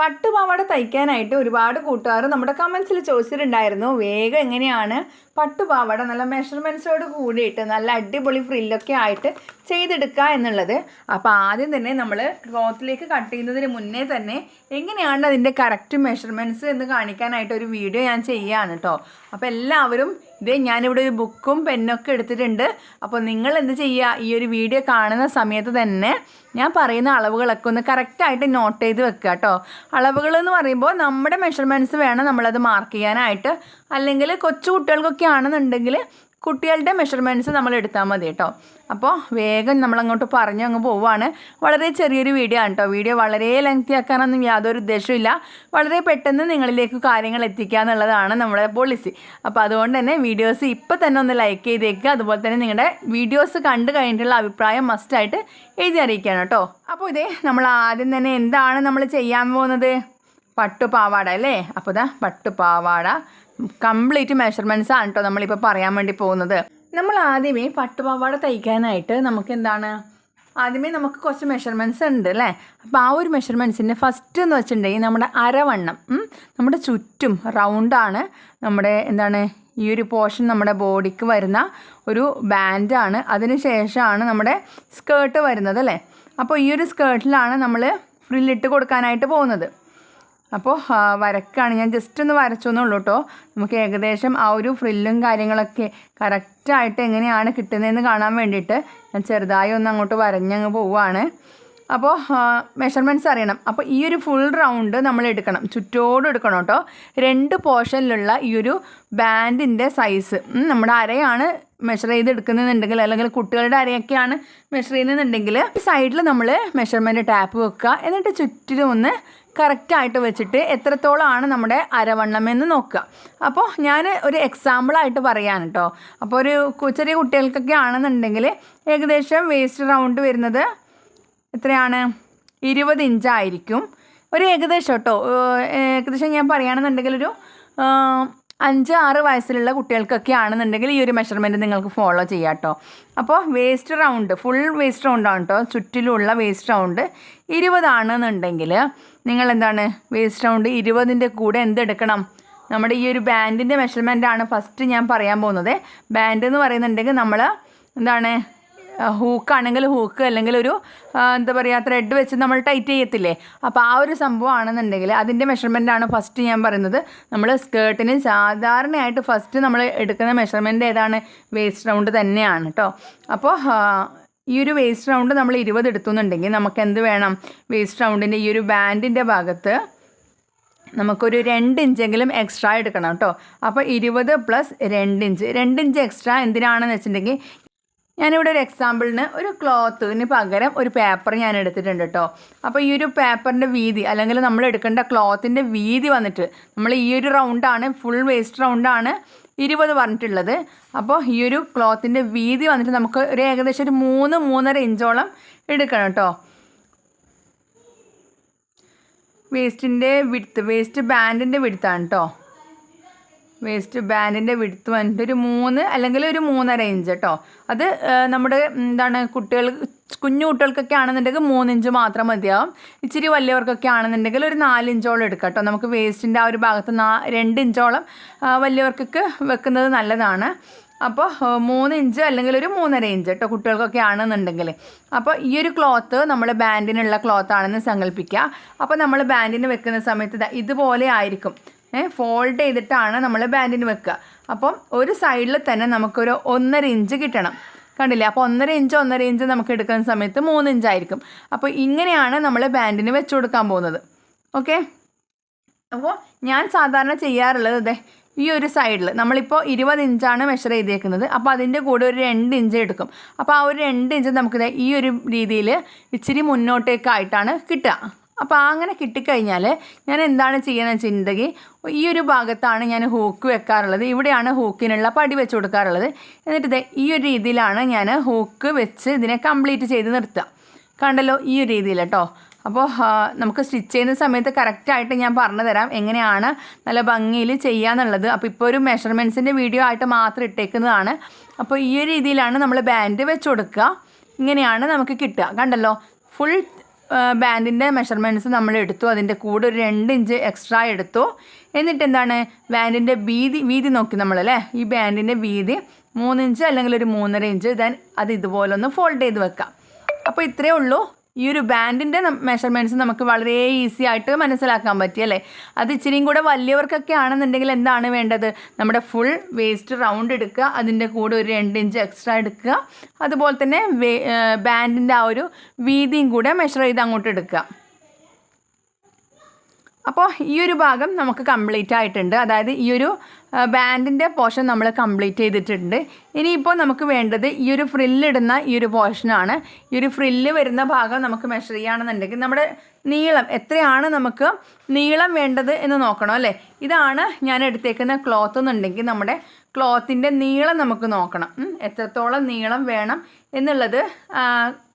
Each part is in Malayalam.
പട്ടുപാവാട തയ്ക്കാനായിട്ട് ഒരുപാട് കൂട്ടുകാർ നമ്മുടെ കമൻസിൽ ചോദിച്ചിട്ടുണ്ടായിരുന്നു. വേഗം എങ്ങനെയാണ് പട്ടുപാവാട നല്ല മെഷർമെന്റ്സോട് കൂടിയിട്ട് നല്ല അടിപൊളി ഫ്രില്ലൊക്കെ ആയിട്ട് ചെയ്തെടുക്കുക എന്നുള്ളത്. അപ്പോൾ ആദ്യം തന്നെ നമ്മൾ ക്ലോത്തിലേക്ക് കട്ട് ചെയ്യുന്നതിന് മുന്നേ തന്നെ എങ്ങനെയാണ് അതിന്റെ കറക്റ്റ് മെഷർമെന്റ്സ് എന്ന് കാണിക്കാനായിട്ട് ഒരു വീഡിയോ ഞാൻ ചെയ്യുകയാണ് കേട്ടോ അപ്പോൾ എല്ലാവരും ഇതേ ഞാനിവിടെ ഒരു ബുക്കും പെന്നൊക്കെ എടുത്തിട്ടുണ്ട്. അപ്പോൾ നിങ്ങൾ എന്ത് ചെയ്യുക ഈ ഒരു വീഡിയോ കാണുന്ന സമയത്ത് തന്നെ ഞാൻ പറയുന്ന അളവുകളൊക്കെ ഒന്ന് കറക്റ്റായിട്ട് നോട്ട് ചെയ്ത് വെക്കുക കേട്ടോ. അളവുകൾ എന്ന് പറയുമ്പോൾ നമ്മുടെ മെഷർമെന്റ്സ് വേണം നമ്മളത് മാർക്ക് ചെയ്യാനായിട്ട്. അല്ലെങ്കിൽ കൊച്ചു കുട്ടികൾക്കൊക്കെ ആണെന്നുണ്ടെങ്കിൽ കുട്ടികളുടെ മെഷർമെന്റ്സ് നമ്മൾ എടുത്താൽ മതി കേട്ടോ. അപ്പോൾ വേഗം നമ്മളങ്ങോട്ട് പറഞ്ഞു അങ്ങ് പോവുകയാണ് വളരെ ചെറിയൊരു വീഡിയോ ആണ് കേട്ടോ. വീഡിയോ വളരെ ലെങ്തി ആക്കാനൊന്നും യാതൊരു ഉദ്ദേശമില്ല വളരെ പെട്ടെന്ന് നിങ്ങളിലേക്ക് കാര്യങ്ങൾ എത്തിക്കുക എന്നുള്ളതാണ് നമ്മുടെ പോളിസി അപ്പോൾ അതുകൊണ്ട് തന്നെ വീഡിയോസ് ഇപ്പോൾ തന്നെ ഒന്ന് ലൈക്ക് ചെയ്തേക്കുക അതുപോലെ തന്നെ നിങ്ങളുടെ വീഡിയോസ് കണ്ടു കഴിഞ്ഞിട്ടുള്ള അഭിപ്രായം മസ്റ്റായിട്ട് എഴുതി അറിയിക്കുകയാണ് കേട്ടോ. അപ്പോൾ ഇതേ നമ്മൾ ആദ്യം തന്നെ എന്താണ് നമ്മൾ ചെയ്യാൻ പോകുന്നത്? പട്ടുപാവാട അല്ലേ? അപ്പോൾ ഇതാ പട്ടുപാവാട. കംപ്ലീറ്റ് മെഷർമെന്റ്സ് ആണ് കേട്ടോ നമ്മളിപ്പോൾ പറയാൻ വേണ്ടി പോകുന്നത്. നമ്മൾ ആദ്യമേ പട്ടുപാവാട തയ്ക്കാനായിട്ട് നമുക്ക് എന്താണ്? ആദ്യമേ നമുക്ക് കുറച്ച് മെഷർമെന്റ്സ് ഉണ്ട് അല്ലേ? അപ്പോൾ ആ ഒരു മെഷർമെന്റ്സിന്റെ ഫസ്റ്റ് എന്ന് വെച്ചിട്ടുണ്ടെങ്കിൽ നമ്മുടെ അരവണ്ണം നമ്മുടെ ചുറ്റും റൗണ്ടാണ് നമ്മുടെ എന്താണ്? ഈ ഒരു പോർഷൻ നമ്മുടെ ബോഡിക്ക് വരുന്ന ഒരു ബാൻഡാണ് അതിന് ശേഷമാണ് നമ്മുടെ സ്കേർട്ട് വരുന്നത് അല്ലേ? അപ്പോൾ ഈ ഒരു സ്കേർട്ടിലാണ് നമ്മൾ ഫ്രില്ലിട്ട് കൊടുക്കാനായിട്ട് പോകുന്നത്. അപ്പോൾ വരക്കാണ്. ഞാൻ ജസ്റ്റ് ഒന്ന് വരച്ചോന്നുള്ളൂ കേട്ടോ നമുക്ക് ഏകദേശം ആ ഒരു ഫ്രില്ലും കാര്യങ്ങളൊക്കെ കറക്റ്റായിട്ട് എങ്ങനെയാണ് കിട്ടുന്നതെന്ന് കാണാൻ വേണ്ടിയിട്ട് ഞാൻ ചെറുതായി ഒന്ന് അങ്ങോട്ട് വരഞ്ഞങ്ങ് പോവുകയാണ് അപ്പോൾ മെഷർമെന്റ്സ് അറിയണം. അപ്പോൾ ഈ ഒരു ഫുൾ റൗണ്ട് നമ്മൾ എടുക്കണം. ചുറ്റോട് എടുക്കണം കേട്ടോ രണ്ട് പോർഷനിലുള്ള ഈ ഒരു ബാൻഡിന്റെ സൈസ് നമ്മുടെ അരയാണ് മെഷർ ചെയ്ത് എടുക്കുന്നുണ്ടെങ്കിൽ അല്ലെങ്കിൽ കുട്ടികളുടെ അരയൊക്കെയാണ് മെഷർ ചെയ്യുന്നുണ്ടെങ്കിൽ സൈഡിൽ നമ്മൾ മെഷർമെന്റ് ടാപ്പ് വെക്കുക. എന്നിട്ട് ചുറ്റിലും ഒന്ന് കറക്റ്റായിട്ട് വെച്ചിട്ട് എത്രത്തോളമാണ് നമ്മുടെ അരവണ്ണം എന്ന് നോക്കുക. അപ്പോൾ ഞാൻ ഒരു എക്സാമ്പിളായിട്ട് പറയാൻ കേട്ടോ അപ്പോൾ ഒരു ചെറിയ കുട്ടികൾക്കൊക്കെ ആണെന്നുണ്ടെങ്കിൽ ഏകദേശം വേസ്റ്റ് റൗണ്ട് വരുന്നത് എത്രയാണ്? ഇരുപത് ഇഞ്ചായിരിക്കും ഒരു ഏകദേശം കേട്ടോ ഏകദേശം ഞാൻ പറയുകയാണെന്നുണ്ടെങ്കിൽ ഒരു അഞ്ച് ആറ് വയസ്സിലുള്ള കുട്ടികൾക്കൊക്കെ ആണെന്നുണ്ടെങ്കിൽ ഈ ഒരു മെഷർമെന്റ് നിങ്ങൾക്ക് ഫോളോ ചെയ്യാം കേട്ടോ അപ്പോൾ വേസ്റ്റ് റൗണ്ട് ഫുൾ വേസ്റ്റ് റൗണ്ടാണ് കേട്ടോ ചുറ്റിലുള്ള വേസ്റ്റ് റൗണ്ട് ഇരുപതാണെന്നുണ്ടെങ്കിൽ നിങ്ങൾ എന്താണ് വേസ്റ്റ് റൗണ്ട് ഇരുപതിന്റെ കൂടെ എന്തെടുക്കണം? നമ്മുടെ ഈ ഒരു ബാൻഡിന്റെ മെഷർമെന്റ് ആണ് ഫസ്റ്റ് ഞാൻ പറയാൻ പോകുന്നത്. ബാൻഡ് എന്ന് പറയുന്നുണ്ടെങ്കിൽ നമ്മൾ എന്താണ്? ഹൂക്കാണെങ്കിൽ ഹൂക്ക് അല്ലെങ്കിൽ ഒരു എന്താ പറയുക ത്രെഡ് വെച്ച് നമ്മൾ ടൈറ്റ് ചെയ്യത്തില്ലേ? അപ്പോൾ ആ ഒരു സംഭവം ആണെന്നുണ്ടെങ്കിൽ അതിന്റെ മെഷർമെന്റ് ആണ് ഫസ്റ്റ് ഞാൻ പറയുന്നത്. നമ്മൾ സ്കേർട്ടിന് സാധാരണയായിട്ട് ഫസ്റ്റ് നമ്മൾ എടുക്കുന്ന മെഷർമെന്റ് ഏതാണ്? വേസ്റ്റ് റൗണ്ട് തന്നെയാണ് കേട്ടോ അപ്പോൾ ഈ ഒരു വേസ്റ്റ് റൗണ്ട് നമ്മൾ ഇരുപത് എടുത്തുന്നുണ്ടെങ്കിൽ നമുക്ക് എന്ത് വേണം വേസ്റ്റ് റൗണ്ടിന്റെ ഈ ഒരു ബാൻഡിന്റെ ഭാഗത്ത് നമുക്കൊരു രണ്ട് ഇഞ്ചെങ്കിലും എക്സ്ട്രാ എടുക്കണം കേട്ടോ അപ്പോൾ ഇരുപത് പ്ലസ് രണ്ട് ഇഞ്ച്. രണ്ട് ഇഞ്ച് എക്സ്ട്രാ എന്തിനാണെന്ന് വെച്ചിട്ടുണ്ടെങ്കിൽ ഞാനിവിടെ ഒരു എക്സാമ്പിളിന് ഒരു ക്ലോത്തിന് പകരം ഒരു പേപ്പർ ഞാൻ എടുത്തിട്ടുണ്ട് കേട്ടോ അപ്പോൾ ഈ ഒരു പേപ്പറിന്റെ വീതി അല്ലെങ്കിൽ നമ്മൾ എടുക്കേണ്ട ക്ലോത്തിന്റെ വീതി വന്നിട്ട് നമ്മൾ ഈ ഒരു റൗണ്ടാണ് ഫുൾ വേസ്റ്റ് റൗണ്ടാണ് ഇരുപത് പറഞ്ഞിട്ടുള്ളത്. അപ്പോൾ ഈ ഒരു ക്ലോത്തിന്റെ വീതി വന്നിട്ട് നമുക്ക് ഒരു ഏകദേശം ഒരു മൂന്ന് മൂന്നര ഇഞ്ചോളം എടുക്കണം കേട്ടോ. വേസ്റ്റിന്റെ വിടുത്ത് വേസ്റ്റ് ബാൻഡിന്റെ വിടുത്താണ് കേട്ടോ. വേസ്റ്റ് ബാൻഡിന്റെ വിടുത്ത് വന്നിട്ട് ഒരു മൂന്ന് അല്ലെങ്കിൽ ഒരു മൂന്നര ഇഞ്ച് കേട്ടോ അത് നമ്മുടെ എന്താണ് കുട്ടികൾ കുഞ്ഞു കുട്ടികൾക്കൊക്കെ ആണെന്നുണ്ടെങ്കിൽ മൂന്നിഞ്ച് മാത്രം മതിയാവും. ഇച്ചിരി വലിയവർക്കൊക്കെ ആണെന്നുണ്ടെങ്കിൽ ഒരു നാലിഞ്ചോളം എടുക്കാം കേട്ടോ നമുക്ക് വേസ്റ്റിന്റെ ആ ഒരു ഭാഗത്ത് നാ രണ്ട് ഇഞ്ചോളം വലിയവർക്കൊക്കെ വെക്കുന്നത് നല്ലതാണ്. അപ്പോൾ മൂന്ന് ഇഞ്ച് അല്ലെങ്കിൽ ഒരു മൂന്നര ഇഞ്ച് കേട്ടോ കുട്ടികൾക്കൊക്കെ ആണെന്നുണ്ടെങ്കിൽ. അപ്പോൾ ഈ ഒരു ക്ലോത്ത് നമ്മൾ ബാൻഡിനുള്ള ക്ലോത്ത് ആണെന്ന് സങ്കല്പിക്കുക. അപ്പോൾ നമ്മൾ ബാൻഡിന് വെക്കുന്ന സമയത്ത് ഇതുപോലെ ആയിരിക്കും. ഫോൾഡ് ചെയ്തിട്ടാണ് നമ്മൾ ബാൻഡിന് വെക്കുക. അപ്പം ഒരു സൈഡിൽ തന്നെ നമുക്കൊരു ഒന്നര ഇഞ്ച് കിട്ടണം. കണ്ടില്ലേ? അപ്പോൾ ഒന്നര ഇഞ്ച് ഒന്നര ഇഞ്ച് നമുക്ക് എടുക്കുന്ന സമയത്ത് മൂന്ന് ഇഞ്ചായിരിക്കും അപ്പോൾ ഇങ്ങനെയാണ് നമ്മൾ ബാൻഡിന് വെച്ച് കൊടുക്കാൻ പോകുന്നത്. ഓക്കെ അപ്പോൾ ഞാൻ സാധാരണ ചെയ്യാറുള്ളത് ഇതേ ഈ ഒരു സൈഡിൽ നമ്മളിപ്പോൾ ഇരുപത് ഇഞ്ചാണ് മെഷർ ചെയ്തേക്കുന്നത്. അപ്പോൾ അതിന്റെ കൂടെ ഒരു രണ്ട് ഇഞ്ച് എടുക്കും. അപ്പോൾ ആ ഒരു രണ്ട് ഇഞ്ച് നമുക്ക് ഈ ഒരു രീതിയിൽ ഇച്ചിരി മുന്നോട്ടേക്കായിട്ടാണ് കിട്ടുക. അപ്പോൾ അങ്ങനെ കിട്ടിക്കഴിഞ്ഞാൽ ഞാൻ എന്താണ് ചെയ്യുന്നത് വെച്ചിട്ടുണ്ടെങ്കിൽ ഈ ഒരു ഭാഗത്താണ് ഞാൻ ഹൂക്ക് വെക്കാറുള്ളത്. ഇവിടെയാണ് ഹൂക്കിനുള്ള പടി വെച്ച് കൊടുക്കാറുള്ളത്. എന്നിട്ട് ഈ ഒരു രീതിയിലാണ് ഞാൻ ഹൂക്ക് വെച്ച് ഇതിനെ കംപ്ലീറ്റ് ചെയ്ത് നിർത്തുക. കണ്ടല്ലോ ഈ ഒരു രീതിയിൽ കേട്ടോ അപ്പോൾ നമുക്ക് സ്റ്റിച്ച് ചെയ്യുന്ന സമയത്ത് കറക്റ്റായിട്ട് ഞാൻ പറഞ്ഞു തരാം എങ്ങനെയാണ് നല്ല ഭംഗിയിൽ ചെയ്യാന്നുള്ളത്. അപ്പോൾ ഇപ്പോൾ ഒരു മെഷർമെന്റ്സിന്റെ വീഡിയോ ആയിട്ട് മാത്രം ഇട്ടേക്കുന്നതാണ്. അപ്പോൾ ഈ ഒരു രീതിയിലാണ് നമ്മൾ ബാൻഡ് വെച്ച് കൊടുക്കുക. ഇങ്ങനെയാണ് നമുക്ക് കിട്ടുക. കണ്ടല്ലോ? ഫുൾ ബാൻഡിന്റെ മെഷർമെന്റ്സ് നമ്മൾ എടുത്തു. അതിന്റെ കൂടെ ഒരു രണ്ട് ഇഞ്ച് എക്സ്ട്രാ എടുത്തു. എന്നിട്ട് എന്താണ്? ബാൻഡിന്റെ വീതി വീതി നോക്കി നമ്മൾ അല്ലേ? ഈ ബാൻഡിന്റെ വീതി മൂന്ന് ഇഞ്ച് അല്ലെങ്കിൽ ഒരു മൂന്നര ഇഞ്ച്. ദെൻ അത് ഇതുപോലെ ഒന്ന് ഫോൾഡ് ചെയ്ത് വെക്കാം. അപ്പോൾ ഇത്രയേ ഉള്ളൂ. ഈ ഒരു ബാൻഡിന്റെ മെഷർമെന്റ്സ് നമുക്ക് വളരെ ഈസി ആയിട്ട് മനസ്സിലാക്കാൻ പറ്റി അല്ലേ? അത് ഇച്ചിരിയും കൂടെ വലിയവർക്കൊക്കെ ആണെന്നുണ്ടെങ്കിൽ എന്താണ് വേണ്ടത്? നമ്മുടെ ഫുൾ വേസ്റ്റ് റൗണ്ട് എടുക്കുക അതിന്റെ കൂടെ ഒരു രണ്ട് ഇഞ്ച് എക്സ്ട്രാ എടുക്കുക അതുപോലെ തന്നെ ബാൻഡിന്റെ ആ ഒരു വീതിയും കൂടെ മെഷർ ചെയ്ത് അങ്ങോട്ട് എടുക്കുക. അപ്പോൾ ഈ ഒരു ഭാഗം നമുക്ക് കംപ്ലീറ്റ് ആയിട്ടുണ്ട്. അതായത് ഈ ഒരു ബാൻഡിന്റെ പോർഷൻ നമ്മൾ കംപ്ലീറ്റ് ചെയ്തിട്ടുണ്ട്. ഇനിയിപ്പോൾ നമുക്ക് വേണ്ടത് ഈ ഒരു ഫ്രില്ലിടുന്ന ഈ ഒരു പോർഷനാണ് ഈ ഒരു ഫ്രില്ല് വരുന്ന ഭാഗം നമുക്ക് മെഷർ ചെയ്യുകയാണെന്നുണ്ടെങ്കിൽ നമ്മുടെ നീളം എത്രയാണ് നമുക്ക് നീളം വേണ്ടത് എന്ന് നോക്കണം അല്ലേ? ഇതാണ് ഞാൻ എടുത്തേക്കുന്ന ക്ലോത്ത് എന്നുണ്ടെങ്കിൽ നമ്മുടെ ക്ലോത്തിന്റെ നീളം നമുക്ക് നോക്കണം. എത്രത്തോളം നീളം വേണം എന്നുള്ളത്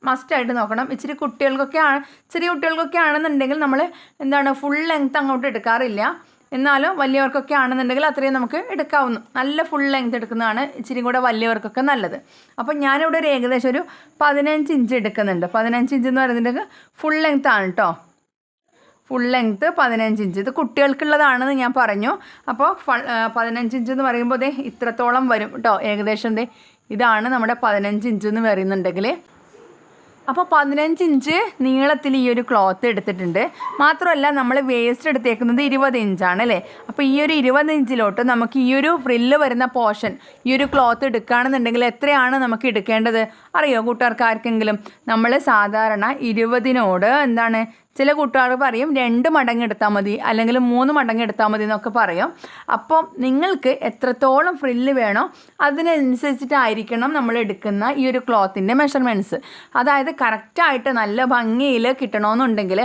മസ്റ്റായിട്ട് നോക്കണം. ഇച്ചിരി കുട്ടികൾക്കൊക്കെ ആണ് ചെറിയ കുട്ടികൾക്കൊക്കെ ആണെന്നുണ്ടെങ്കിൽ നമ്മൾ എന്താണ് ഫുൾ ലെങ്ത് അങ്ങോട്ട് എടുക്കാറില്ല. എന്നാലും വലിയവർക്കൊക്കെ ആണെന്നുണ്ടെങ്കിൽ അത്രയും നമുക്ക് എടുക്കാവുന്നു. നല്ല ഫുൾ ലെങ്ത് എടുക്കുന്നതാണ് ഇച്ചിരി കൂടെ വലിയവർക്കൊക്കെ നല്ലത്. അപ്പോൾ ഞാനിവിടെ ഒരു ഏകദേശം ഒരു പതിനഞ്ച് ഇഞ്ച് എടുക്കുന്നുണ്ട്. പതിനഞ്ച് ഇഞ്ച് എന്ന് പറയുന്നുണ്ടെങ്കിൽ ഫുൾ ലെങ്ത് ആണ് കേട്ടോ ഫുൾ ലെങ്ത്ത് പതിനഞ്ച് ഇഞ്ച് ഇത് കുട്ടികൾക്കുള്ളതാണെന്ന് ഞാൻ പറഞ്ഞു. അപ്പോൾ പതിനഞ്ച് ഇഞ്ച് എന്ന് പറയുമ്പോൾ ദേ ഇത്രത്തോളം വരും കേട്ടോ ഏകദേശം ദേ ഇതാണ് നമ്മുടെ പതിനഞ്ച് ഇഞ്ച് എന്ന് പറയുന്നുണ്ടെങ്കിൽ അപ്പോൾ പതിനഞ്ച് ഇഞ്ച് നീളത്തിൽ ഈ ഒരു ക്ലോത്ത് എടുത്തിട്ടുണ്ട്. മാത്രമല്ല നമ്മൾ വേസ്റ്റ് എടുത്തേക്കുന്നത് ഇരുപത് ഇഞ്ചാണ് അല്ലേ? അപ്പോൾ ഈ ഒരു ഇരുപത് ഇഞ്ചിലോട്ട് നമുക്ക് ഈ ഒരു ഫ്രില്ല് വരുന്ന പോർഷൻ ഈ ഒരു ക്ലോത്ത് എടുക്കുകയാണെന്നുണ്ടെങ്കിൽ എത്രയാണ് നമുക്ക് എടുക്കേണ്ടത്? അറിയോ? കൂട്ടുകാർക്ക് ആർക്കെങ്കിലും നമ്മൾ സാധാരണ ഇരുപതിനോട് എന്താണ് ചില കൂട്ടുകാർ പറയും രണ്ട് മടങ്ങ് എടുത്താൽ മതി അല്ലെങ്കിൽ മൂന്ന് മടങ്ങ് എടുത്താൽ മതി എന്നൊക്കെ പറയും. അപ്പോൾ നിങ്ങൾക്ക് എത്രത്തോളം ഫ്രില്ല് വേണോ അതിനനുസരിച്ചിട്ടായിരിക്കണം നമ്മൾ എടുക്കുന്ന ഈ ഒരു ക്ലോത്തിന്റെ മെഷർമെന്റ്സ് അതായത് കറക്റ്റായിട്ട് നല്ല ഭംഗിയിൽ കിട്ടണമെന്നുണ്ടെങ്കിൽ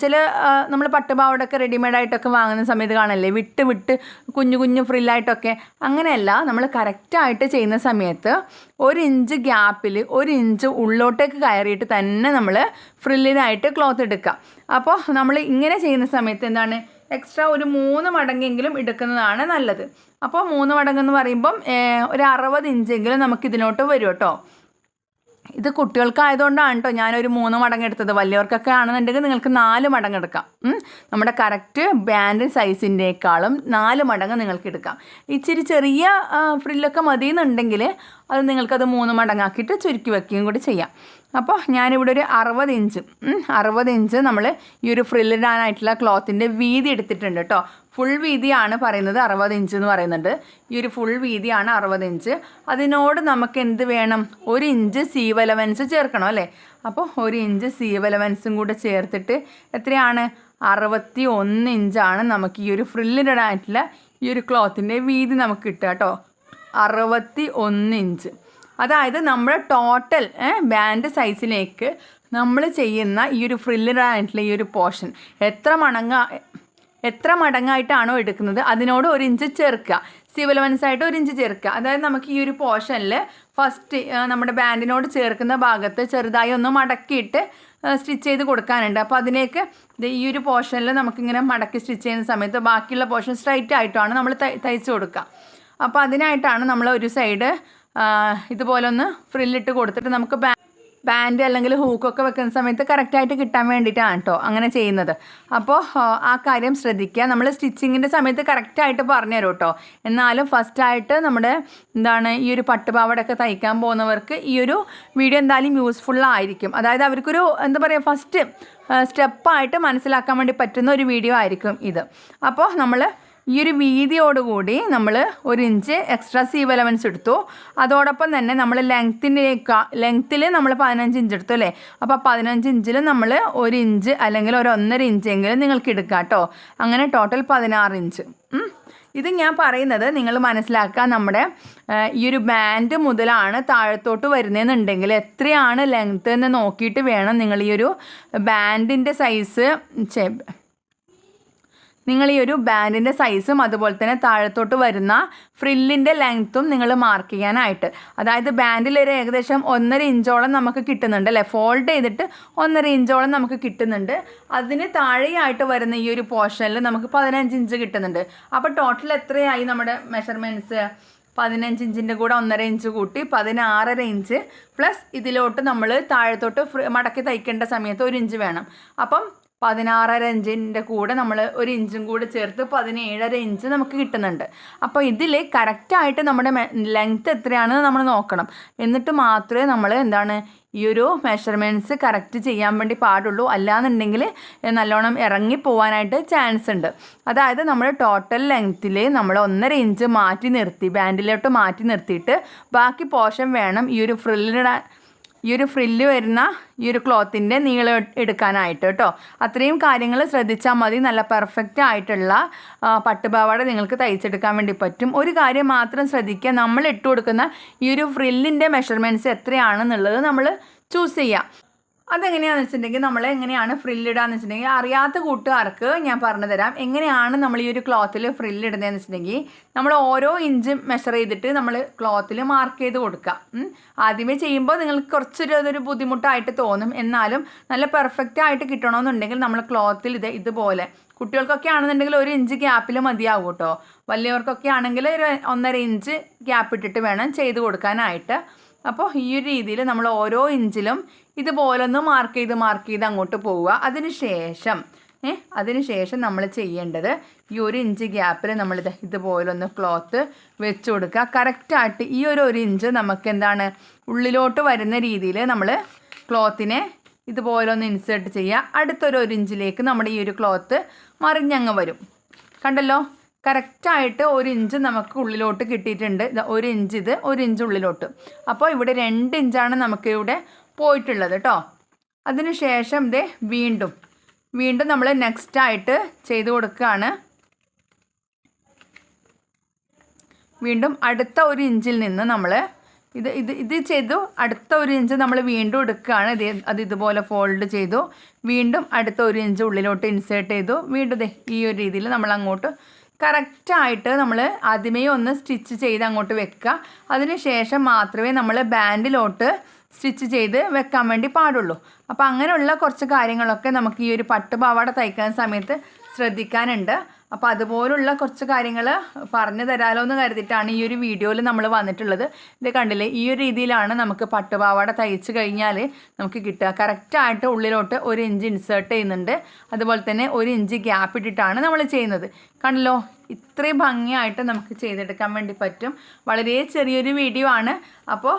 ചില നമ്മൾ പട്ടുപാവടൊക്കെ റെഡിമെയ്ഡായിട്ടൊക്കെ വാങ്ങുന്ന സമയത്ത് കാണല്ലേ വിട്ട് വിട്ട് കുഞ്ഞു കുഞ്ഞു ഫ്രില്ലായിട്ടൊക്കെ അങ്ങനെയല്ല നമ്മൾ കറക്റ്റായിട്ട് ചെയ്യുന്ന സമയത്ത് ഒരു ഇഞ്ച് ഗ്യാപ്പിൽ ഒരു ഇഞ്ച് ഉള്ളോട്ടേക്ക് കയറിയിട്ട് തന്നെ നമ്മൾ ഫ്രില്ലിനായിട്ട് ക്ലോത്ത് എടുക്കുക. അപ്പോൾ നമ്മൾ ഇങ്ങനെ ചെയ്യുന്ന സമയത്ത് എന്താണ്? എക്സ്ട്രാ ഒരു മൂന്ന് മടങ്ങെങ്കിലും എടുക്കുന്നതാണ് നല്ലത്. അപ്പോൾ മൂന്ന് മടങ്ങെന്ന് പറയുമ്പം ഏഹ്, ഒരു അറുപത് ഇഞ്ചെങ്കിലും നമുക്ക് ഇതിലോട്ട് വരും കേട്ടോ. ഇത് കുട്ടികൾക്കായതുകൊണ്ടാണ് കേട്ടോ ഞാനൊരു മൂന്ന് മടങ്ങ് എടുത്തത് വലിയവർക്കൊക്കെ ആണെന്നുണ്ടെങ്കിൽ നിങ്ങൾക്ക് നാല് മടങ്ങ് എടുക്കാം നമ്മുടെ കറക്റ്റ് ബാൻഡ് സൈസിന്റെക്കാളും നാല് മടങ്ങ് നിങ്ങൾക്ക് എടുക്കാം ഇച്ചിരി ചെറിയ ഫ്രില്ലൊക്കെ മതി എന്നുണ്ടെങ്കിൽ അത് നിങ്ങൾക്കത് മൂന്ന് മടങ്ങാക്കിയിട്ട് ചുരുക്കി വെക്കുകയും കൂടി ചെയ്യാം. അപ്പോൾ ഞാനിവിടെ ഒരു അറുപത് ഇഞ്ച് അറുപത് ഇഞ്ച് നമ്മൾ ഈ ഒരു ഫ്രില്ലിടാനായിട്ടുള്ള ക്ലോത്തിന്റെ വീതി എടുത്തിട്ടുണ്ട് കേട്ടോ ഫുൾ വീതിയാണ് പറയുന്നത് അറുപത് ഇഞ്ച് എന്ന് പറയുന്നുണ്ട്. ഈ ഒരു ഫുൾ വീതിയാണ് അറുപത് ഇഞ്ച് അതിനോട് നമുക്ക് എന്ത് വേണം? ഒരു ഇഞ്ച് സീവ് എലവൻസ് ചേർക്കണം അല്ലേ? അപ്പോൾ ഒരു ഇഞ്ച് സീവ് എലവൻസും കൂടെ ചേർത്തിട്ട് എത്രയാണ്? അറുപത്തി ഒന്ന് ഇഞ്ചാണ് നമുക്ക് ഈ ഒരു ഫ്രില്ലിടാനായിട്ടുള്ള ഈ ഒരു ക്ലോത്തിന്റെ വീതി നമുക്ക് കിട്ടുക കേട്ടോ. അറുപത്തി ഒന്ന് ഇഞ്ച് അതായത് നമ്മുടെ ടോട്ടൽ ബാൻഡ് സൈസിലേക്ക് നമ്മൾ ചെയ്യുന്ന ഈ ഒരു ഫ്രില്ലിടാനായിട്ടുള്ള ഈ ഒരു പോർഷൻ എത്ര മടങ്ങ എത്ര മടങ്ങായിട്ടാണോ എടുക്കുന്നത് അതിനോട് ഒരു ഇഞ്ച് ചേർക്കുക. സിവിൽ ആയിട്ട് ഒരു ഇഞ്ച് ചേർക്കുക. അതായത് നമുക്ക് ഈ ഒരു പോർഷനിൽ ഫസ്റ്റ് നമ്മുടെ ബാൻഡിനോട് ചേർക്കുന്ന ഭാഗത്ത് ചെറുതായി ഒന്ന് മടക്കിയിട്ട് സ്റ്റിച്ച് ചെയ്ത് കൊടുക്കാനുണ്ട്. അപ്പോൾ അതിനേക്ക് ഈ ഒരു പോർഷനിൽ നമുക്കിങ്ങനെ മടക്കി സ്റ്റിച്ച് ചെയ്യുന്ന സമയത്ത് ബാക്കിയുള്ള പോർഷൻ സ്ട്രൈറ്റ് ആയിട്ടാണ് നമ്മൾ തയ്ച്ച് കൊടുക്കുക. അപ്പോൾ അതിനായിട്ടാണ് നമ്മൾ ഒരു സൈഡ് ഇതുപോലൊന്ന് ഫ്രില്ലിട്ട് കൊടുത്തിട്ട് നമുക്ക് ബാ ബാൻഡ് അല്ലെങ്കിൽ ഹൂക്കൊക്കെ വെക്കുന്ന സമയത്ത് കറക്റ്റായിട്ട് കിട്ടാൻ വേണ്ടിയിട്ടാണ് കേട്ടോ അങ്ങനെ ചെയ്യുന്നത്. അപ്പോൾ ആ, കാര്യം ശ്രദ്ധിക്കുക. നമ്മൾ സ്റ്റിച്ചിങ്ങിന്റെ സമയത്ത് കറക്റ്റായിട്ട് പറഞ്ഞു തരും കേട്ടോ എന്നാലും ഫസ്റ്റായിട്ട് നമ്മുടെ എന്താണ് ഈ ഒരു പട്ടുപാവടൊക്കെ തയ്ക്കാൻ പോകുന്നവർക്ക് ഈ ഒരു വീഡിയോ എന്തായാലും യൂസ്ഫുള്ളായിരിക്കും അതായത് അവർക്കൊരു എന്താ പറയുക ഫസ്റ്റ് സ്റ്റെപ്പായിട്ട് മനസ്സിലാക്കാൻ വേണ്ടി പറ്റുന്ന ഒരു വീഡിയോ ആയിരിക്കും ഇത്. അപ്പോൾ നമ്മൾ ഈ ഒരു വീതിയോടുകൂടി നമ്മൾ ഒരു ഇഞ്ച് എക്സ്ട്രാ സീവ് എലവൻസ് എടുത്തു. അതോടൊപ്പം തന്നെ നമ്മൾ ലെങ്ത്തിന്റെയൊക്കെ ലെങ്ത്തിൽ നമ്മൾ പതിനഞ്ച് ഇഞ്ച് എടുത്തു അല്ലേ? അപ്പോൾ പതിനഞ്ച് ഇഞ്ചിൽ നമ്മൾ ഒരു ഇഞ്ച് അല്ലെങ്കിൽ ഒരു ഒന്നര ഇഞ്ചെങ്കിലും നിങ്ങൾക്ക് എടുക്കാം കേട്ടോ. അങ്ങനെ ടോട്ടൽ പതിനാറ് ഇഞ്ച്. ഇത് ഞാൻ പറയുന്നത് നിങ്ങൾ മനസ്സിലാക്കുക നമ്മുടെ ഈ ഒരു ബാൻഡ് മുതലാണ് താഴത്തോട്ട് വരുന്നതെന്നുണ്ടെങ്കിൽ എത്രയാണ് ലെങ്ത്ത് എന്ന് നോക്കിയിട്ട് വേണം നിങ്ങൾ ഈ ഒരു ബാൻഡിന്റെ സൈസ് നിങ്ങൾ ഈ ഒരു ബാൻഡിന്റെ സൈസും അതുപോലെ തന്നെ താഴത്തോട്ട് വരുന്ന ഫ്രില്ലിന്റെ ലെങ്ത്തും നിങ്ങൾ മാർക്ക് ചെയ്യാനായിട്ട്. അതായത് ബാൻഡിൽ ഒരു ഏകദേശം ഒന്നര ഇഞ്ചോളം നമുക്ക് കിട്ടുന്നുണ്ട് അല്ലേ? ഫോൾഡ് ചെയ്തിട്ട് ഒന്നര ഇഞ്ചോളം നമുക്ക് കിട്ടുന്നുണ്ട്. അതിന് താഴെയായിട്ട് വരുന്ന ഈ ഒരു പോർഷനിൽ നമുക്ക് പതിനഞ്ച് ഇഞ്ച് കിട്ടുന്നുണ്ട്. അപ്പോൾ ടോട്ടൽ എത്രയായി നമ്മുടെ മെഷർമെന്റ്സ് പതിനഞ്ച് ഇഞ്ചിന്റെ കൂടെ ഒന്നര ഇഞ്ച് കൂട്ടി പതിനാറര ഇഞ്ച്. പ്ലസ് ഇതിലോട്ട് നമ്മൾ താഴത്തോട്ട് മടക്കി തയ്ക്കേണ്ട സമയത്ത് ഒരു ഇഞ്ച് വേണം. അപ്പം പതിനാറര ഇഞ്ചിന്റെ കൂടെ നമ്മൾ ഒരു ഇഞ്ചും കൂടെ ചേർത്ത് പതിനേഴര ഇഞ്ച് നമുക്ക് കിട്ടുന്നുണ്ട്. അപ്പോൾ ഇതിൽ കറക്റ്റായിട്ട് നമ്മുടെ ലെങ്ത്ത് എത്രയാണെന്ന് നമ്മൾ നോക്കണം. എന്നിട്ട് മാത്രമേ നമ്മൾ എന്താണ് ഈ ഒരു മെഷർമെന്റ്സ് കറക്റ്റ് ചെയ്യാൻ വേണ്ടി പാടുള്ളൂ. അല്ലാന്നുണ്ടെങ്കിൽ നല്ലോണം ഇറങ്ങി പോകാനായിട്ട് ചാൻസ് ഉണ്ട്. അതായത് നമ്മൾ ടോട്ടൽ ലെങ്ത്തിൽ നമ്മൾ ഒന്നര ഇഞ്ച് മാറ്റി നിർത്തി ബാൻഡിലോട്ട് മാറ്റി നിർത്തിയിട്ട് ബാക്കി പോർഷൻ വേണം ഈ ഒരു ഫ്രില്ലിടാൻ ഈ ഒരു ഫ്രില്ല് വരുന്ന ഈ ഒരു ക്ലോത്തിന്റെ നീളം എടുക്കാനായിട്ട് കേട്ടോ അത്രയും കാര്യങ്ങൾ ശ്രദ്ധിച്ചാൽ മതി. നല്ല പെർഫെക്റ്റ് ആയിട്ടുള്ള പട്ടുപാവാട നിങ്ങൾക്ക് തയ്ച്ചെടുക്കാൻ വേണ്ടി പറ്റും. ഒരു കാര്യം മാത്രം ശ്രദ്ധിക്കുക. നമ്മൾ ഇട്ട് കൊടുക്കുന്ന ഈ ഒരു ഫ്രില്ലിന്റെ മെഷർമെന്റ്സ് എത്രയാണെന്നുള്ളത് നമ്മൾ ചൂസ് ചെയ്യുക അതെങ്ങനെയാണെന്ന് വെച്ചിട്ടുണ്ടെങ്കിൽ നമ്മൾ എങ്ങനെയാണ് ഫ്രില്ലിടാന്ന് വെച്ചിട്ടുണ്ടെങ്കിൽ അറിയാത്ത കൂട്ടുകാർക്ക് ഞാൻ പറഞ്ഞു തരാം. എങ്ങനെയാണ് നമ്മൾ ഈ ഒരു ക്ലോത്തിൽ ഫ്രില്ലിടുന്നതെന്ന് വെച്ചിട്ടുണ്ടെങ്കിൽ നമ്മൾ ഓരോ ഇഞ്ചും മെഷർ ചെയ്തിട്ട് നമ്മൾ ക്ലോത്തിൽ മാർക്ക് ചെയ്ത് കൊടുക്കുക. ആദ്യമേ ചെയ്യുമ്പോൾ നിങ്ങൾക്ക് കുറച്ചൊരു അതൊരു ബുദ്ധിമുട്ടായിട്ട് തോന്നും. എന്നാലും നല്ല പെർഫെക്റ്റ് ആയിട്ട് കിട്ടണമെന്നുണ്ടെങ്കിൽ നമ്മൾ ക്ലോത്തിൽ ഇത് ഇതുപോലെ. കുട്ടികൾക്കൊക്കെ ആണെന്നുണ്ടെങ്കിൽ ഒരു ഇഞ്ച് ഗ്യാപ്പിൽ മതിയാവും കേട്ടോ. വലിയവർക്കൊക്കെ ആണെങ്കിൽ ഒരു ഒന്നര ഇഞ്ച് ഗ്യാപ്പ് ഇട്ടിട്ട് വേണം ചെയ്ത് കൊടുക്കാനായിട്ട്. അപ്പോൾ ഈ ഒരു രീതിയിൽ നമ്മൾ ഓരോ ഇഞ്ചിലും ഇതുപോലെ ഒന്ന് മാർക്ക് ചെയ്ത് മാർക്ക് ചെയ്ത് അങ്ങോട്ട് പോവുക. അതിനുശേഷം ഏ അതിന് ശേഷം നമ്മൾ ചെയ്യേണ്ടത് ഈ ഒരു ഇഞ്ച് ഗ്യാപ്പിൽ നമ്മൾ ഇത് ഇതുപോലൊന്ന് ക്ലോത്ത് വെച്ച് കൊടുക്കുക. കറക്റ്റായിട്ട് ഈ ഒരു ഒരു ഇഞ്ച് നമുക്ക് എന്താണ്? ഉള്ളിലോട്ട് വരുന്ന രീതിയിൽ നമ്മൾ ക്ലോത്തിനെ ഇതുപോലൊന്ന് ഇൻസേർട്ട് ചെയ്യുക. അടുത്തൊരു ഒരു ഇഞ്ചിലേക്ക് നമ്മുടെ ഈ ഒരു ക്ലോത്ത് മറിഞ്ഞങ്ങ് വരും. കണ്ടല്ലോ? കറക്റ്റായിട്ട് ഒരു ഇഞ്ച് നമുക്ക് ഉള്ളിലോട്ട് കിട്ടിയിട്ടുണ്ട്. ഒരു ഇഞ്ച് ഇത് ഒരു ഇഞ്ച് ഉള്ളിലോട്ട്. അപ്പോൾ ഇവിടെ രണ്ട് ഇഞ്ചാണ് നമുക്കിവിടെ പോയിട്ടുള്ളത് കേട്ടോ അതിന് ശേഷം ഇതേ വീണ്ടും വീണ്ടും നമ്മൾ നെക്സ്റ്റ് ആയിട്ട് ചെയ്ത് കൊടുക്കുകയാണ് വീണ്ടും അടുത്ത ഒരു ഇഞ്ചിൽ നിന്ന് നമ്മൾ ഇത് ഇത് ഇത് ചെയ്തു അടുത്ത ഒരു ഇഞ്ച് നമ്മൾ വീണ്ടും എടുക്കുകയാണ്. ഇത് അത് ഇതുപോലെ ഫോൾഡ് ചെയ്തു. വീണ്ടും അടുത്ത ഒരു ഇഞ്ച് ഉള്ളിലോട്ട് ഇൻസേർട്ട് ചെയ്തു. വീണ്ടും ഈ ഒരു രീതിയിൽ നമ്മൾ അങ്ങോട്ട് കറക്റ്റായിട്ട് നമ്മൾ ആദ്യമേ ഒന്ന് സ്റ്റിച്ച് ചെയ്ത് അങ്ങോട്ട് വെക്കുക. അതിന് ശേഷം മാത്രമേ നമ്മൾ ബാൻഡിലോട്ട് സ്റ്റിച്ച് ചെയ്ത് വെക്കാൻ വേണ്ടി പാടുള്ളൂ. അപ്പോൾ അങ്ങനെയുള്ള കുറച്ച് കാര്യങ്ങളൊക്കെ നമുക്ക് ഈ ഒരു പട്ടുപാവാട തയ്ക്കുന്ന സമയത്ത് ശ്രദ്ധിക്കാനുണ്ട്. അപ്പോൾ അതുപോലുള്ള കുറച്ച് കാര്യങ്ങൾ പറഞ്ഞു തരാലോ എന്ന് കരുതിയിട്ടാണ് ഈ ഒരു വീഡിയോയിൽ നമ്മൾ വന്നിട്ടുള്ളത്. ഇത് കണ്ടില്ലേ? ഈ ഒരു രീതിയിലാണ് നമുക്ക് പട്ടുപാവാട തയ്ച്ച് കഴിഞ്ഞാൽ നമുക്ക് കിട്ടുക. കറക്റ്റായിട്ട് ഉള്ളിലോട്ട് ഒരു ഇഞ്ച് ഇൻസേർട്ട് ചെയ്യുന്നുണ്ട്. അതുപോലെ തന്നെ ഒരു ഇഞ്ച് ഗ്യാപ്പ് ഇട്ടിട്ടാണ് നമ്മൾ ചെയ്യുന്നത്. കണ്ടല്ലോ? ഇത്രയും ഭംഗിയായിട്ട് നമുക്ക് ചെയ്തെടുക്കാൻ വേണ്ടി പറ്റും. വളരെ ചെറിയൊരു വീഡിയോ ആണ്. അപ്പോൾ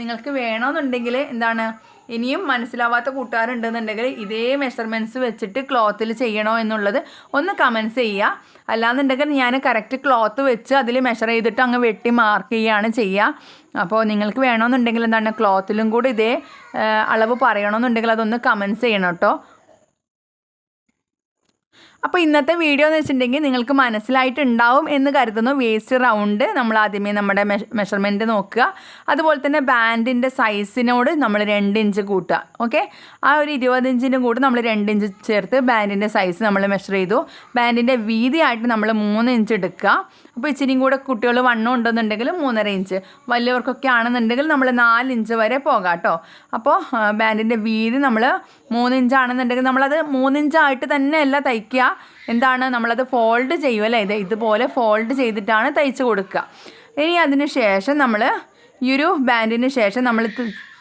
നിങ്ങൾക്ക് വേണമെന്നുണ്ടെങ്കിൽ എന്താണ് ഇനിയും മനസ്സിലാവാത്ത കൂട്ടുകാരുണ്ടെന്നുണ്ടെങ്കിൽ ഇതേ മെഷർമെന്റ്സ് വെച്ചിട്ട് ക്ലോത്തിൽ ചെയ്യണോ എന്നുള്ളത് ഒന്ന് കമൻസ് ചെയ്യുക അല്ലാന്നുണ്ടെങ്കിൽ ഞാൻ കറക്റ്റ് ക്ലോത്ത് വെച്ച് അതിൽ മെഷർ ചെയ്തിട്ട് അങ്ങ് വെട്ടി മാർക്ക് ചെയ്യുകയാണ് ചെയ്യുക അപ്പോൾ നിങ്ങൾക്ക് വേണമെന്നുണ്ടെങ്കിൽ എന്താണ് ക്ലോത്തിലും കൂടി ഇതേ അളവ് പറയണമെന്നുണ്ടെങ്കിൽ അതൊന്ന് കമൻസ് ചെയ്യണം കേട്ടോ അപ്പോൾ ഇന്നത്തെ വീഡിയോ എന്ന് വെച്ചിട്ടുണ്ടെങ്കിൽ നിങ്ങൾക്ക് മനസ്സിലായിട്ടുണ്ടാവും എന്ന് കരുതുന്നു. വേസ്റ്റ് റൗണ്ട് നമ്മൾ ആദ്യമേ നമ്മുടെ മെഷർമെന്റ് നോക്കുക. അതുപോലെ തന്നെ ബാൻഡിന്റെ സൈസിനോട് നമ്മൾ രണ്ട് ഇഞ്ച് കൂട്ടുക. ഓക്കെ ആ ഒരു ഇരുപത് കൂടെ നമ്മൾ രണ്ട് ഇഞ്ച് ചേർത്ത് ബാൻഡിന്റെ സൈസ് നമ്മൾ മെഷർ ചെയ്തു. ബാൻഡിന്റെ വീതിയായിട്ട് നമ്മൾ മൂന്ന് ഇഞ്ച് എടുക്കുക. അപ്പോൾ ഇച്ചിരിയും കൂടെ കുട്ടികൾ വണ്ണം ഉണ്ടെന്നുണ്ടെങ്കിൽ മൂന്നര ഇഞ്ച് വലിയവർക്കൊക്കെ ആണെന്നുണ്ടെങ്കിൽ നമ്മൾ നാല് ഇഞ്ച് വരെ പോകാം കേട്ടോ. അപ്പോൾ ബാൻഡിന്റെ വീതി നമ്മൾ മൂന്ന് ഇഞ്ചാണെന്നുണ്ടെങ്കിൽ നമ്മളത് മൂന്നിഞ്ചായിട്ട് തന്നെയല്ല തയ്ക്കുക. എന്താണ്? നമ്മളത് ഫോൾഡ് ചെയ്യുക അല്ലേ? ഇത് ഇതുപോലെ ഫോൾഡ് ചെയ്തിട്ടാണ് തയ്ച്ച് കൊടുക്കുക. ഇനി അതിന് ശേഷം നമ്മൾ ഈ ഒരു ബാൻഡിന് ശേഷം നമ്മൾ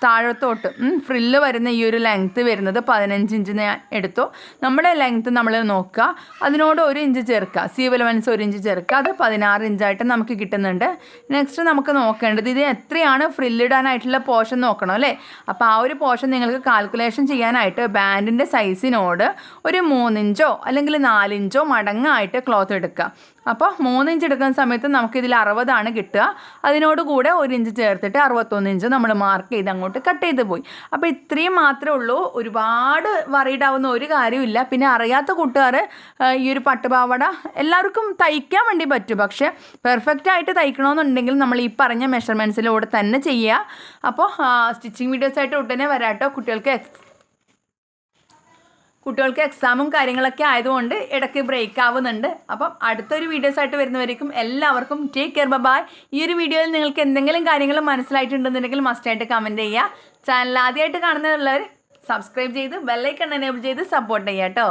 താഴത്തോട്ട്. ഫ്രില്ല് വരുന്ന ഈ ഒരു ലെങ്ത്ത് വരുന്നത് പതിനഞ്ച് ഇഞ്ച് ഞാൻ എടുത്തു. നമ്മുടെ ലെങ്ത്ത് നമ്മൾ നോക്കുക. അതിനോട് ഒരു ഇഞ്ച് ചേർക്കുക. സീവ് ലെവൻസ് ഒരു ഇഞ്ച് ചേർക്കുക. അത് പതിനാറ് ഇഞ്ചായിട്ട് നമുക്ക് കിട്ടുന്നുണ്ട്. നെക്സ്റ്റ് നമുക്ക് നോക്കേണ്ടത് ഇത് എത്രയാണ് ഫ്രില്ലിടാനായിട്ടുള്ള പോർഷൻ നോക്കണം അല്ലേ? അപ്പോൾ ആ ഒരു പോർഷൻ നിങ്ങൾക്ക് കാൽക്കുലേഷൻ ചെയ്യാനായിട്ട് ബാൻഡിന്റെ സൈസിനോട് ഒരു മൂന്നിഞ്ചോ അല്ലെങ്കിൽ നാലിഞ്ചോ മടങ്ങായിട്ട് ക്ലോത്ത് എടുക്കുക. അപ്പോൾ മൂന്ന് ഇഞ്ച് എടുക്കുന്ന സമയത്ത് നമുക്കിതിൽ അറുപതാണ് കിട്ടുക. അതിനോട് കൂടെ ഒരു ഇഞ്ച് ചേർത്തിട്ട് അറുപത്തൊന്ന് ഇഞ്ച് നമ്മൾ മാർക്ക് ചെയ്ത് അങ്ങോട്ട് കട്ട് ചെയ്ത് പോയി. അപ്പോൾ ഇത്രയും മാത്രമേ ഉള്ളൂ. ഒരുപാട് വറീഡാവുന്ന ഒരു കാര്യമില്ല പിന്നെ അറിയാത്ത കൂട്ടുകാർ ഈ ഒരു പട്ടുപാവാട എല്ലാവർക്കും തയ്ക്കാൻ വേണ്ടി പറ്റും. പക്ഷേ പെർഫെക്റ്റ് ആയിട്ട് തയ്ക്കണമെന്നുണ്ടെങ്കിൽ നമ്മൾ ഈ പറഞ്ഞ മെഷർമെന്റ്സിലൂടെ തന്നെ ചെയ്യുക. അപ്പോൾ സ്റ്റിച്ചിങ് വീഡിയോസ് ആയിട്ട് ഉടനെ വരാട്ടോ. കുട്ടികൾക്ക് കുട്ടികൾക്ക് എക്സാമും കാര്യങ്ങളൊക്കെ ആയതുകൊണ്ട് ഇടയ്ക്ക് ബ്രേക്ക് ആവുന്നുണ്ട്. അപ്പം അടുത്തൊരു വീഡിയോസ് ആയിട്ട് വരുന്നവരേക്കും എല്ലാവർക്കും ടേക്ക് കെയർ ബൈ ഈ ഒരു വീഡിയോയിൽ നിങ്ങൾക്ക് എന്തെങ്കിലും കാര്യങ്ങൾ മനസ്സിലായിട്ടുണ്ടെന്നുണ്ടെങ്കിൽ മസ്റ്റായിട്ട് കമന്റ് ചെയ്യുക. ചാനൽ ആദ്യമായിട്ട് കാണുന്നതുള്ളവർ സബ്സ്ക്രൈബ് ചെയ്ത് ബെല്ലൈക്കൺ എനേബിൾ ചെയ്ത് സപ്പോർട്ട് ചെയ്യാം കേട്ടോ